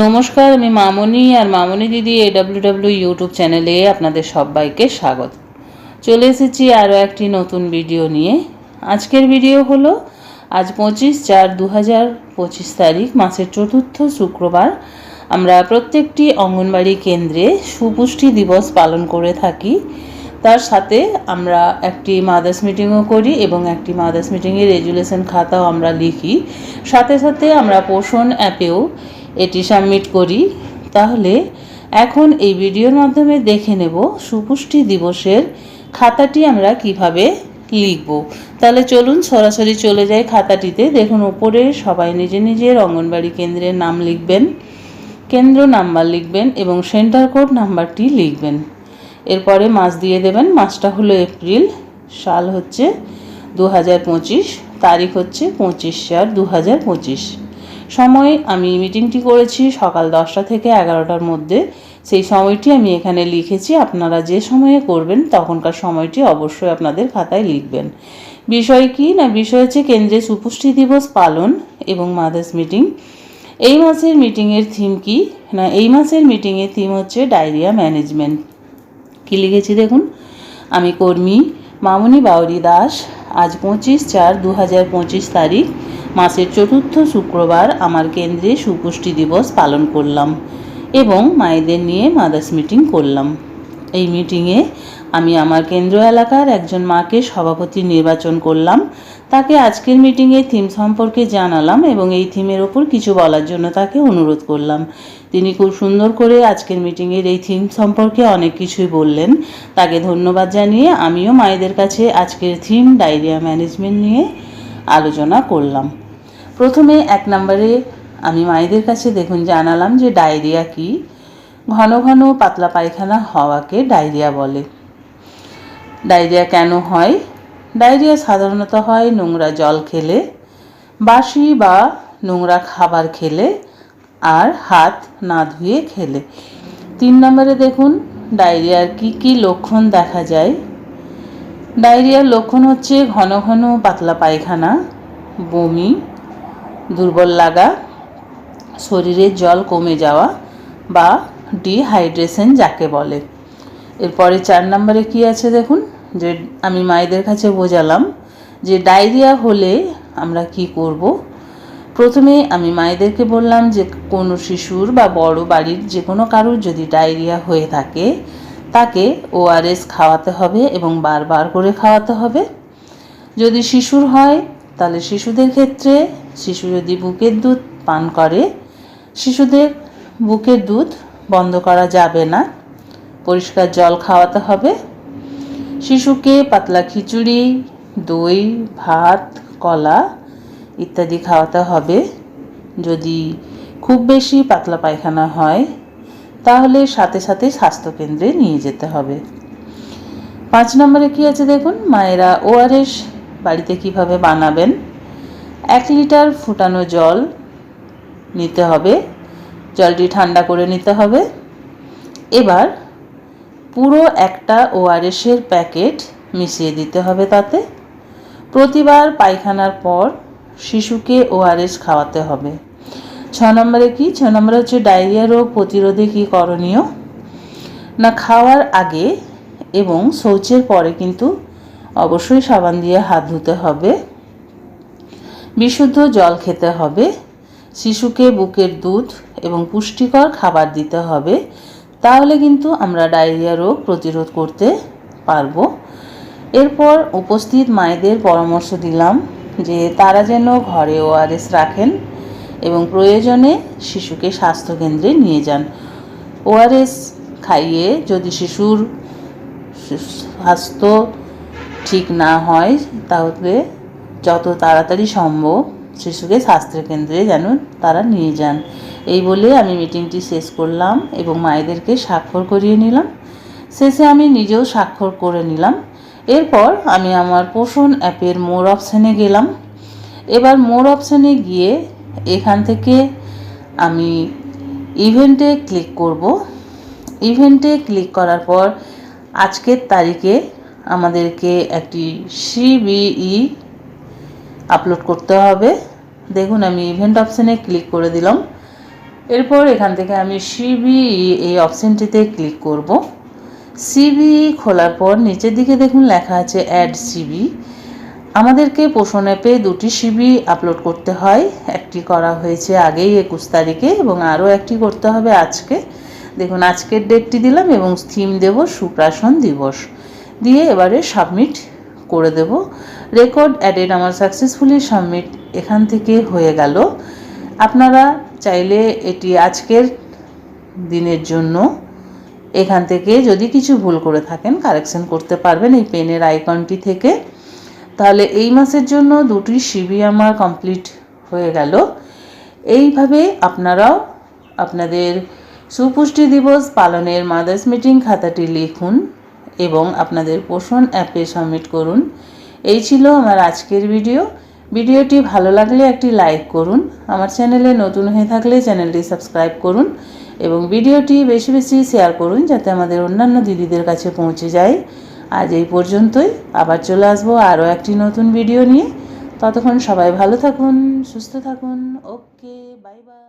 নমস্কার, আমি মামনি আর মামনি দিদি এডাব্লিউডাব্লিউ ইউটিউব চ্যানেলে আপনাদের সবাইকে স্বাগত। চলে এসেছি আরও একটি নতুন ভিডিও নিয়ে। আজকের ভিডিও হলো, আজ পঁচিশ চার দু হাজার পঁচিশ তারিখ, মাসের চতুর্থ শুক্রবার। আমরা প্রত্যেকটি অঙ্গনবাড়ি কেন্দ্রে সুপুষ্টি দিবস পালন করে থাকি। তার সাথে আমরা একটি মাদার্স মিটিংও করি এবং একটি মাদার্স মিটিংয়ের রেজুলেশন খাতাও আমরা লিখি। সাথে সাথে আমরা পোষণ অ্যাপেও এটি সাবমিট করি। তাহলে এখন এই ভিডিওর মাধ্যমে দেখে নেব সুপুষ্টি দিবসের খাতাটি আমরা কীভাবে লিখব। তাহলে চলুন সরাসরি চলে যাই খাতাটিতে। দেখুন, উপরে সবাই নিজে নিজের অঙ্গনবাড়ি কেন্দ্রের নাম লিখবেন, কেন্দ্র নাম্বার লিখবেন এবং সেন্টার কোড নাম্বারটি লিখবেন। এরপরে মাস দিয়ে দেবেন, মাসটা হলো এপ্রিল, সাল হচ্ছে দু হাজার পঁচিশ, তারিখ হচ্ছে পঁচিশ চার দু সময় আমি মিটিংটি করেছি সকাল দশটা থেকে এগারোটার মধ্যে। সেই সময়টি আমি এখানে লিখেছি, আপনারা যে সময়ে করবেন তখনকার সময়টি অবশ্যই আপনাদের খাতায় লিখবেন। বিষয় কি? না, বিষয় হচ্ছে কেন্দ্রে সুপুষ্টি দিবস পালন এবং মাদার্স মিটিং এই মাসের মিটিংয়ের থিম কি? না, এই মাসের মিটিংয়ের থিম হচ্ছে ডায়রিয়া ম্যানেজমেন্ট কী লিখেছি দেখুন? আমি কর্মী মামনি বাউরি দাস, আজ পঁচিশ চার দু হাজার পঁচিশ তারিখ, মাসের চতুর্থ শুক্রবার আমার কেন্দ্রে সুপুষ্টি দিবস পালন করলাম এবং মায়েদের নিয়ে মাদার্স মিটিং করলাম। এই মিটিংয়ে আমি আমার কেন্দ্র এলাকার একজন মাকে সভাপতি নির্বাচন করলাম। তাকে আজকের মিটিংয়ে থিম সম্পর্কে জানালাম এবং এই থিমের ওপর কিছু বলার জন্য তাকে অনুরোধ করলাম। তিনি খুব সুন্দর করে আজকের মিটিংয়ের এই থিম সম্পর্কে অনেক কিছুই বললেন। তাকে ধন্যবাদ জানিয়ে আমিও মায়েদের কাছে আজকের থিম ডায়রিয়া ম্যানেজমেন্ট নিয়ে আলোচনা করলাম। প্রথমে এক নম্বরে আমি মায়েদের কাছে দেখুন জানালাম যে ডায়রিয়া কি। ঘন ঘন পাতলা পায়খানা হওয়াকে ডায়রিয়া বলে। ডায়রিয়া কেন হয়? ডায়রিয়া সাধারণত হয় নোংরা জল খেলে বাসি বা নোংরা খাবার খেলে আর হাত না ধুয়ে খেলে। তিন নম্বরে দেখুন, ডায়রিয়ার কি কি লক্ষণ দেখা যায়? ডায়রিয়ার লক্ষণ হচ্ছে ঘন ঘন পাতলা পায়খানা, বমি, দুর্বল লাগা শরীরের জল কমে যাওয়া বা ডিহাইড্রেশন যাকে বলে। এরপরে চার নম্বরে কি আছে দেখুন? যে আমি মায়েদের কাছে বোঝালাম যে ডায়রিয়া হলে আমরা কি করব। প্রথমে আমি মায়েদেরকে বললাম যে কোনো শিশুর বা বড় বাড়ির যে কোনো কারুর যদি ডায়রিয়া হয়ে থাকে, তাকে ওআরএস খাওয়াতে হবে এবং বারবার করে খাওয়াতে হবে। যদি শিশুর হয়, তাহলে শিশুদের ক্ষেত্রে শিশু যদি বুকের দুধ পান করে, শিশুদের বুকের দুধ বন্ধ করা যাবে না। পরিষ্কার জল খাওয়াতে হবে। শিশুকে পাতলা খিচুড়ি, দই, ভাত, কলা ইত্যাদি খাওয়াতে হবে। যদি খুব বেশি পাতলা পায়খানা হয়, তাহলে সাথে সাথে স্বাস্থ্যকেন্দ্রে নিয়ে যেতে হবে। পাঁচ নম্বরে কি আছে দেখুন? মায়েরা ওআরএস বাড়িতে কীভাবে বানাবেন? এক লিটার ফুটানো জল নিতে হবে। জলটি ঠান্ডা করে নিতে হবে। এবার পুরো একটা ওআরএসের প্যাকেট মিশিয়ে দিতে হবে তাতে। প্রতিবার পায়খানার পর শিশুকে ওআরএস খাওয়াতে হবে। ছ নম্বরে কি? ছ নম্বরে হচ্ছে ডায়রিয়া রোগ প্রতিরোধে কী করণীয়? না, খাওয়ার আগে এবং শৌচের পরে কিন্তু অবশ্যই সাবান দিয়ে হাত ধুতে হবে। বিশুদ্ধ জল খেতে হবে। শিশুকে বুকের দুধ এবং পুষ্টিকর খাবার দিতে হবে। তাহলে কিন্তু আমরা ডায়রিয়া রোগ প্রতিরোধ করতে পারব। এরপর উপস্থিত মায়েদের পরামর্শ দিলাম যে তারা যেন ঘরে ওআরএস রাখেন এবং প্রয়োজনে শিশুকে স্বাস্থ্যকেন্দ্রে নিয়ে যান। ওআরএস খাইয়ে যদি শিশুর স্বাস্থ্য ঠিক না হয়, তাহলে যত তাড়াতাড়ি সম্ভব শিশুকে স্বাস্থ্যকেন্দ্রে যেন তারা নিয়ে যান। এই বলে আমি মিটিংটি শেষ করলাম এবং মায়েদেরকে স্বাক্ষর করিয়ে নিলাম। শেষে আমি নিজেও স্বাক্ষর করে নিলাম। এরপর আমি আমার পোষণ অ্যাপের মোর অপশানে গেলাম। এবার মোর অপশানে গিয়ে এখান থেকে আমি ইভেন্টে ক্লিক করব। ইভেন্টে ক্লিক করার পর আজকের তারিখে আমাদেরকে একটি সিবিই আপলোড করতে হবে। দেখুন, আমি ইভেন্ট অপশানে ক্লিক করে দিলাম। এরপর এখান থেকে আমি সিবি এই অপশানটিতে ক্লিক করব। সিবি খোলার পর নিচের দিকে দেখুন লেখা আছে অ্যাড সিবি আমাদেরকে পোষণ অ্যাপে দুটি সিবি আপলোড করতে হয়। একটি করা হয়েছে আগেই একুশ তারিখে এবং আরও একটি করতে হবে আজকে। দেখুন, আজকের ডেটটি দিলাম এবং থিম দেব সুপ্রাসন দিবস। দিয়ে এবারে সাবমিট করে দেব। রেকর্ড অ্যাডেড আমার সাকসেসফুলি সাবমিট এখান থেকে হয়ে গেল। আপনারা চাইলে এটি আজকের দিনের জন্য এখান থেকে যদি কিছু ভুল করে থাকেন কারেকশন করতে পারবেন এই পেনের আইকনটি থেকে। তাহলে এই মাসের জন্য দুটি সিবি আমার কমপ্লিট হয়ে গেল। এইভাবে আপনারাও আপনাদের সুপুষ্টি দিবস পালনের মাদার্স মিটিং খাতাটি লিখুন এবং আপনাদের পোষণ অ্যাপে সাবমিট করুন। এই ছিল আমার আজকের ভিডিও ভিডিওটি ভালো লাগলে একটি লাইক করুন, আমার চ্যানেলে নতুন হয়ে থাকলে চ্যানেলটি সাবস্ক্রাইব করুন এবং ভিডিওটি বেশি বেশি শেয়ার করুন যাতে আমাদের অন্যান্য দিদিদের কাছে পৌঁছে যায়। আজ এই পর্যন্তই, আবার চলে আসব আরও একটি নতুন ভিডিও নিয়ে। ততক্ষণ সবাই ভালো থাকুন, সুস্থ থাকুন, ওকে, বাই বাই।